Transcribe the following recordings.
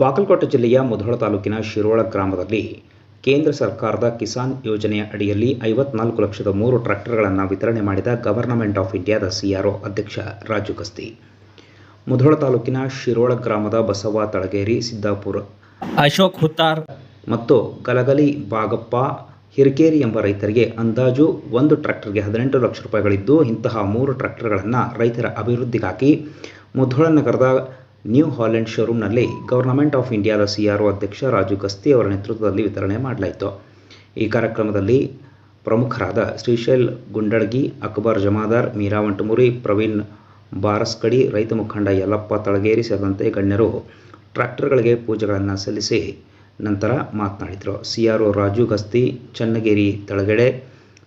ಬಾಗಲಕೋಟೆ ಜಿಲ್ಲೆಯ ಮುಧೋಳ ತಾಲೂಕಿನ ಶಿರೋಳ ಗ್ರಾಮದಲ್ಲಿ ಕೇಂದ್ರ ಸರ್ಕಾರದ ಕಿಸಾನ್ ಯೋಜನೆಯ ಅಡಿಯಲ್ಲಿ ಐವತ್ನಾಲ್ಕು ಲಕ್ಷದ ಮೂರು ಟ್ರ್ಯಾಕ್ಟರ್ಗಳನ್ನು ವಿತರಣೆ ಮಾಡಿದ ಗವರ್ನಮೆಂಟ್ ಆಫ್ ಇಂಡಿಯಾದ ಸಿಆರ್ಒ ಅಧ್ಯಕ್ಷ ರಾಜು ಗಸ್ತಿ. ಮುಧೋಳ ತಾಲೂಕಿನ ಶಿರೋಳ ಗ್ರಾಮದ ಬಸವ ತಳಗೇರಿ ಸಿದ್ದಾಪುರ ಅಶೋಕ್ ಹುತ್ತಾರ್ ಮತ್ತು ಗಲಗಲಿ ಬಾಗಪ್ಪ ಹಿರಿಕೇರಿ ಎಂಬ ರೈತರಿಗೆ ಅಂದಾಜು ಒಂದು ಟ್ರ್ಯಾಕ್ಟರ್ಗೆ ಹದಿನೆಂಟು ಲಕ್ಷ ರೂಪಾಯಿಗಳಿದ್ದು ಇಂತಹ ಮೂರು ಟ್ರ್ಯಾಕ್ಟರ್ಗಳನ್ನು ರೈತರ ಅಭಿವೃದ್ಧಿಗಾಗಿ ಮುಧೋಳ ನಗರದ ನ್ಯೂ ಹಾಲೆಂಡ್ ಶೋರೂಮ್ನಲ್ಲಿ ಗವರ್ನಮೆಂಟ್ ಆಫ್ ಇಂಡಿಯಾದ ಸಿಆರ್ಒ ಅಧ್ಯಕ್ಷ ರಾಜು ಗಸ್ತಿ ಅವರ ನೇತೃತ್ವದಲ್ಲಿ ವಿತರಣೆ ಮಾಡಲಾಯಿತು. ಈ ಕಾರ್ಯಕ್ರಮದಲ್ಲಿ ಪ್ರಮುಖರಾದ ಶ್ರೀಶೈಲ್ ಗುಂಡಳ್ಗಿ ಅಕ್ಬರ್ ಜಮಾದಾರ್, ಮೀರಾ ವಂಟಮುರಿ, ಪ್ರವೀಣ್ ಬಾರಸ್ಕಡಿ, ರೈತ ಮುಖಂಡ ಯಲ್ಲಪ್ಪ ತಳಗೇರಿ ಸೇರಿದಂತೆ ಗಣ್ಯರು ಟ್ರ್ಯಾಕ್ಟರ್ಗಳಿಗೆ ಪೂಜೆಗಳನ್ನು ಸಲ್ಲಿಸಿ ನಂತರ ಮಾತನಾಡಿದರು. ಒ ರಾಜು ಗಸ್ತಿ ಚನ್ನಗಿರಿ ತಳಗಡೆ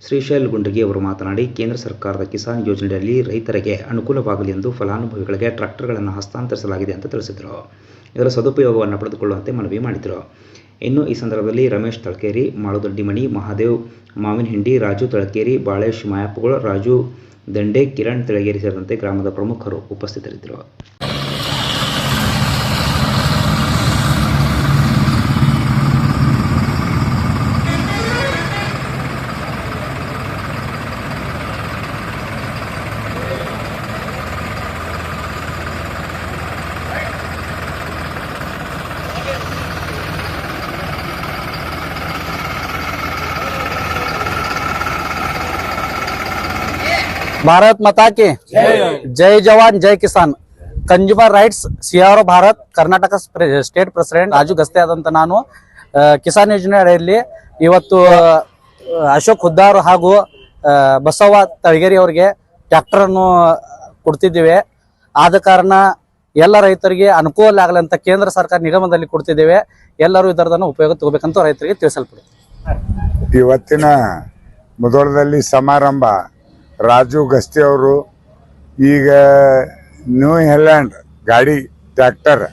ಶ್ರೀಶೈಲ್ ಗುಂಡಗಿ ಅವರು ಮಾತನಾಡಿ, ಕೇಂದ್ರ ಸರ್ಕಾರದ ಕಿಸಾನ್ ಯೋಜನೆಯಲ್ಲಿ ರೈತರಿಗೆ ಅನುಕೂಲವಾಗಲಿ ಎಂದು ಫಲಾನುಭವಿಗಳಿಗೆ ಟ್ರಾಕ್ಟರ್ಗಳನ್ನು ಹಸ್ತಾಂತರಿಸಲಾಗಿದೆ ಅಂತ ತಿಳಿಸಿದರು. ಇದರ ಸದುಪಯೋಗವನ್ನು ಪಡೆದುಕೊಳ್ಳುವಂತೆ ಮನವಿ ಮಾಡಿದರು. ಇನ್ನು ಈ ಸಂದರ್ಭದಲ್ಲಿ ರಮೇಶ್ ತಳಕೇರಿ ಮಾಳುದೊಡ್ಡಿಮಣಿ ಮಹಾದೇವ್ ಮಾವಿನಹಿಂಡಿ ರಾಜು ತಳಕೇರಿ, ಬಾಳೇಶ್ ಮಾಯಾಪುಗಳು ರಾಜು ದಂಡೆ, ಕಿರಣ್ ತಳಗೇರಿ ಸೇರಿದಂತೆ ಗ್ರಾಮದ ಪ್ರಮುಖರು ಉಪಸ್ಥಿತರಿದ್ದರು. भारत माता के जय जवान जय Kisan consumer rights CR Bharat Karnataka ಸ್ಪ್ರೆ- state president Raju Gaste ಆದಂತ ನಾನು ಆ, ಕಿಸಾನ್ ಯೋಜನೆ ಅಡಿಯಲ್ಲಿ ಇವತ್ತು ಆ, ಅಶೋಕ್ ಹುದ್ದಾರ್ ಹಾಗೂ ಆ, ಬಸವ ತಳಗೇರಿ ಅವರಿಗೆ ಟ್ರ್ಯಾಕ್ಟರ್ ಅನ್ನು ಕೊಡ್ತಿದ್ದೇವೆ ಆದ ಕಾರಣ ಎಲ್ಲ ರೈತರಿಗೆ ಅನುಕೂಲ ಆಗಲಿ ಅಂತ ಕೇಂದ್ರ ಸರ್ಕಾರ ನಿಗಮದಲ್ಲಿ ಕೊಡ್ತಿದ್ದೇವೆ ಎಲ್ಲರೂ ಇದರದನ್ನು ಉಪಯೋಗ ತಗೋಬೇಕಂತ ರೈತರಿಗೆ ತಿಳಿಸಲ್ಪಡುತ್ತೆ ಇವತ್ತಿನ ಮುಧೋಳದಲ್ಲಿ ಸಮಾರಂಭ ರಾಜು ಗಸ್ತಿ ಅವರು ಈಗ ನ್ಯೂ ಹೆಲ್ಯಾಂಡ್ ಗಾಡಿ ಟ್ಯಾಕ್ಟರ್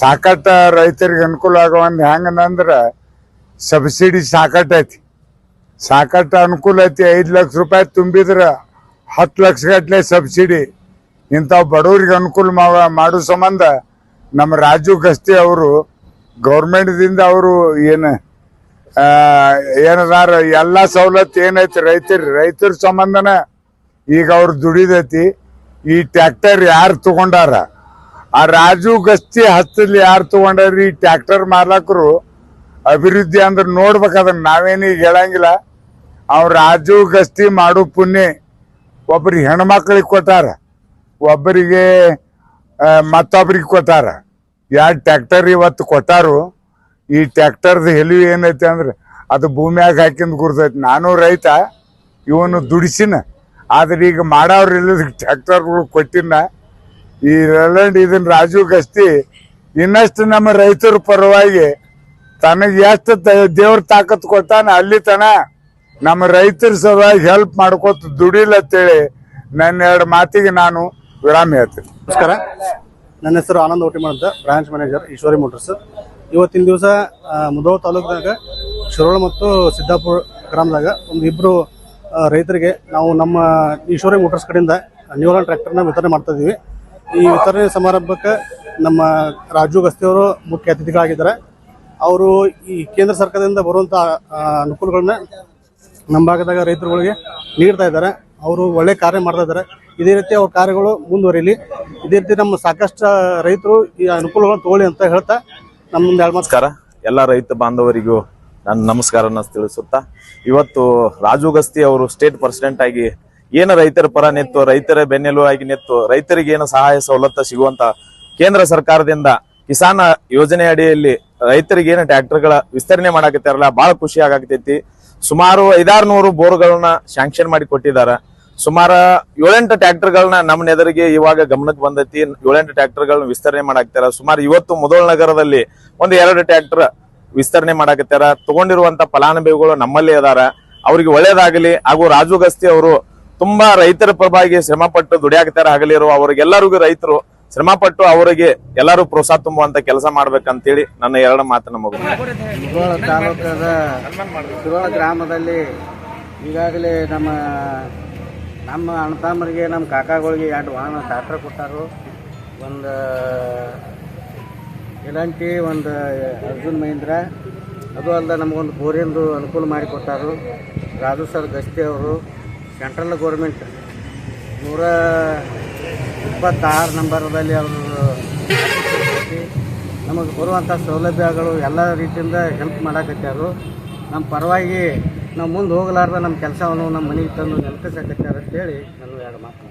ಸಾಕಟ್ಟ ರೈತರಿಗೆ ಅನುಕೂಲ ಆಗೋವಂದು ಹೆಂಗಂದ್ರೆ ಸಬ್ಸಿಡಿ ಸಾಕಟ್ ಐತಿ. ಸಾಕಟ್ಟ ಅನುಕೂಲ ಐತಿ, ಐದು ಲಕ್ಷ ರೂಪಾಯಿ ತುಂಬಿದ್ರೆ ಹತ್ತು ಲಕ್ಷ ಗಟ್ಟಲೆ ಸಬ್ಸಿಡಿ ಇಂಥವು ಬಡವರಿಗೆ ಅನುಕೂಲ ಮಾಡೋ ಸಂಬಂಧ ನಮ್ಮ ರಾಜು ಗಸ್ತಿ ಅವರು ಗೌರ್ಮೆಂಟ್ದಿಂದ ಅವರು ಏನು ಏನದಾರ ಎಲ್ಲಾ ಸವಲತ್ತು ಏನೈತಿ ರೈತರ ರೈತರ ಸಂಬಂಧನ ಈಗ ಅವ್ರು ದುಡಿದೈತಿ. ಈ ಟ್ಯಾಕ್ಟರ್ ಯಾರು ತಗೊಂಡಾರ? ಆ ರಾಜು ಗಸ್ತಿ ಹಸ್ತಲ್ಲಿ ಯಾರು ತಗೊಂಡಾರ ಈ ಟ್ರ್ಯಾಕ್ಟರ್ ಮಾಲಕರು? ಅಭಿವೃದ್ಧಿ ಅಂದ್ರೆ ನೋಡ್ಬೇಕದನ್ನ ನಾವೇನೀಗ ಹೇಳಂಗಿಲ್ಲ. ಅವ್ರು ರಾಜು ಗಸ್ತಿ ಮಾಡು ಪುಣ್ಯ ಒಬ್ಬರಿಗೆ ಹೆಣ್ಮಕ್ಳಿಗೆ ಕೊಟ್ಟಾರ. ಒಬ್ಬರಿಗೆ ಮತ್ತೊಬ್ಬರಿಗೆ ಕೊಟ್ಟಾರ. ಯಾರು ಟ್ರ್ಯಾಕ್ಟರ್ ಇವತ್ತು ಕೊಟ್ಟಾರು ಈ ಟ್ಯಾಕ್ಟರ್ದು ಹೆಲಿವ್ ಏನೈತಿ ಅಂದ್ರೆ ಅದು ಭೂಮಿಯಾಗ ಹಾಕಿಂದ ಗುರ್ತೈತಿ ನಾನು ರೈತ, ಇವನು ದುಡಿಸಿನ. ಆದ್ರೆ ಈಗ ಮಾಡವ್ರ ಟ್ಯಾಕ್ಟರ್ಗಳು ಕೊಟ್ಟಿನ. ಈ ರೆಲಂಡ್ ಇದನ್ನ ರಾಜು ಗಸ್ತಿ ಇನ್ನಷ್ಟು ನಮ್ಮ ರೈತರ ಪರವಾಗಿ ತನಗೆ ಎಷ್ಟು ದೇವ್ರ ತಾಕತ್ ಕೊಟ್ಟಾನ, ಅಲ್ಲಿ ತನ ನಮ್ಮ ರೈತರ ಸಲುವಾಗಿ ಹೆಲ್ಪ್ ಮಾಡ್ಕೋತ ದುಡಿಲತ್ತೇಳಿ ನನ್ನ ಎರಡು ಮಾತಿಗೆ ನಾನು ವಿರಾಮ ಹೇಳ್ತೀನಿ. ನಮಸ್ಕಾರ. ನನ್ನ ಹೆಸರು ಆನಂದ್ ಓಟಿ ಅಂತ ಬ್ರಾಂಚ್ ಮ್ಯಾನೇಜರ್ ಈಶ್ವರಿ ಮೋಟರ್ಸ್ ಇವತ್ತಿನ ದಿವಸ ಮುದೋ ತಾಲೂಕಿನಾಗ, ಶಿರೋಳ ಮತ್ತು ಸಿದ್ದಾಪುರ ಗ್ರಾಮದಾಗ ಒಂದು ಇಬ್ಬರು ರೈತರಿಗೆ ನಾವು ನಮ್ಮ ಈಶ್ವರಿ ಮೋಟರ್ಸ್ ಕಡೆಯಿಂದ ನ್ಯೂಲಾನ್ ಟ್ರ್ಯಾಕ್ಟರ್ನ ವಿತರಣೆ ಮಾಡ್ತಾ ಇದ್ದೀವಿ. ಈ ವಿತರಣೆ ಸಮಾರಂಭಕ್ಕೆ ನಮ್ಮ ರಾಜು ಗಸ್ತಿಯವರು ಮುಖ್ಯ ಅತಿಥಿಗಳಾಗಿದ್ದಾರೆ. ಅವರು ಈ ಕೇಂದ್ರ ಸರ್ಕಾರದಿಂದ ಬರುವಂಥ ಅನುಕೂಲಗಳನ್ನ ನಮ್ಮ ಭಾಗದಾಗ ರೈತರುಗಳಿಗೆ ನೀಡ್ತಾ ಇದ್ದಾರೆ. ಅವರು ಒಳ್ಳೆ ಕಾರ್ಯ ಮಾಡ್ತಾ ಇದ್ದಾರೆ. ಇದೇ ರೀತಿ ಅವ್ರ ಕಾರ್ಯಗಳು ಮುಂದುವರಿಲಿ. ಇದೇ ರೀತಿ ನಮ್ಮ ಸಾಕಷ್ಟು ರೈತರು ಈ ಅನುಕೂಲಗಳನ್ನು ತಗೊಳ್ಳಿ ಅಂತ ಹೇಳ್ತಾ ನಮ್ಮೊಂದು ನಮಸ್ಕಾರ. ಎಲ್ಲ ರೈತ ಬಾಂಧವರಿಗೂ ನನ್ನ ನಮಸ್ಕಾರನ ತಿಳಿಸುತ್ತಾ, ಇವತ್ತು ರಾಜು ಗಸ್ತಿ ಅವರು ಸ್ಟೇಟ್ ಪ್ರೆಸಿಡೆಂಟ್ ಆಗಿ ಏನು ರೈತರ ಪರ ನಿಂತು, ರೈತರ ಬೆನ್ನೆಲುಬು ಆಗಿ ನಿಂತು, ರೈತರಿಗೆ ಏನು ಸಹಾಯ ಸವಲತ್ತು ಸಿಗುವಂತ ಕೇಂದ್ರ ಸರ್ಕಾರದಿಂದ ಕಿಸಾನ್ ಯೋಜನೆ ಅಡಿಯಲ್ಲಿ ರೈತರಿಗೆ ಏನು ಟ್ರ್ಯಾಕ್ಟರ್ಗಳ ವಿಸ್ತರಣೆ ಮಾಡಾಕತ್ತಾರಲ್ಲ ಬಹಳ ಖುಷಿ ಆಗಾಕತೈತಿ ಸುಮಾರು ಐದಾರು ನೂರು ಬೋರ್ಗಳನ್ನ ಶಾಂಕ್ಷನ್ ಮಾಡಿ ಕೊಟ್ಟಿದ್ದಾರೆ. ಸುಮಾರು ಏಳೆಂಟು ಟ್ರ್ಯಾಕ್ಟರ್ಗಳನ್ನ ನಮ್ಮ ನೆದರಿಗೆ ಇವಾಗ ಗಮನಕ್ಕೆ ಬಂದೈತಿ. ಏಳೆಂಟು ಟ್ರ್ಯಾಕ್ಟರ್ಗಳನ್ನ ವಿಸ್ತರಣೆ ಮಾಡಾಕ್ತಾರ. ಸುಮಾರು ಇವತ್ತು ಮೊದಲ ನಗರದಲ್ಲಿ ಒಂದು ಎರಡು ಟ್ರ್ಯಾಕ್ಟರ್ ವಿಸ್ತರಣೆ ಮಾಡಾಕತ್ತಾರ. ತಗೊಂಡಿರುವಂತ ಫಲಾನುಭವಿಗಳು ನಮ್ಮಲ್ಲಿ ಅದಾರ. ಅವ್ರಿಗೆ ಒಳ್ಳೇದಾಗಲಿ, ಹಾಗೂ ರಾಜು ಗಸ್ತಿ ಅವರು ತುಂಬಾ ರೈತರ ಪರವಾಗಿ ಶ್ರಮ ಪಟ್ಟು ದುಡಿಯಾಕತ್ತಾರ ಆಗಲಿರೋ ಅವ್ರಿಗೆಲ್ಲರಿಗೂ ರೈತರು ಶ್ರಮ ಪಟ್ಟು ಅವರಿಗೆ ಎಲ್ಲರೂ ಪ್ರೋತ್ಸಾಹ ತುಂಬುವಂತ ಕೆಲಸ ಮಾಡ್ಬೇಕಂತೇಳಿ ನನ್ನ ಎರಡು ಮಾತನ್ನ ಮಗು ತಾಲೂಕದ ಗ್ರಾಮದಲ್ಲಿ ಈಗಾಗಲೇ ನಮ್ಮ ನಮ್ಮ ಅಣ್ಣತಮ್ಮರಿಗೆ ನಮ್ಮ ಕಾಕಾಗಳಿಗೆ ಎರಡು ವಾಹನ ಟ್ರ್ಯಾಕ್ಟರ್ ಕೊಟ್ಟಾರು. ಒಂದು ಇಲಾಂಟಿ ಒಂದು, ಅರ್ಜುನ್ ಮಹೇಂದ್ರ. ಅದು ಅಲ್ಲದೆ ನಮಗೊಂದು ಬೋರಿಂದು ಅನುಕೂಲ ಮಾಡಿಕೊಟ್ಟಾರು ರಾಜು ಸರ್ ಗಸ್ತಿ ಅವರು. ಸೆಂಟ್ರಲ್ ಗೌರ್ಮೆಂಟ್ ನೂರ ಇಪ್ಪತ್ತಾರು ನಂಬರ್ದಲ್ಲಿ ಅವರು ನಮಗೆ ಬರುವಂಥ ಸೌಲಭ್ಯಗಳು ಎಲ್ಲ ರೀತಿಯಿಂದ ಹೆಲ್ಪ್ ಮಾಡಕತ್ತಾರು ನಮ್ಮ ಪರವಾಗಿ ನಾವು ಮುಂದೆ ಹೋಗಲಾರ್ದ ನಮ್ಮ ಕೆಲಸವನ್ನು ನಮ್ಮ ಮನೆಗೆ ತಂದು ನೆನಪಿಸಕತ್ಯಾರ ಅಂತೇಳಿ ನಾನು ಎರಡು ಮಾತು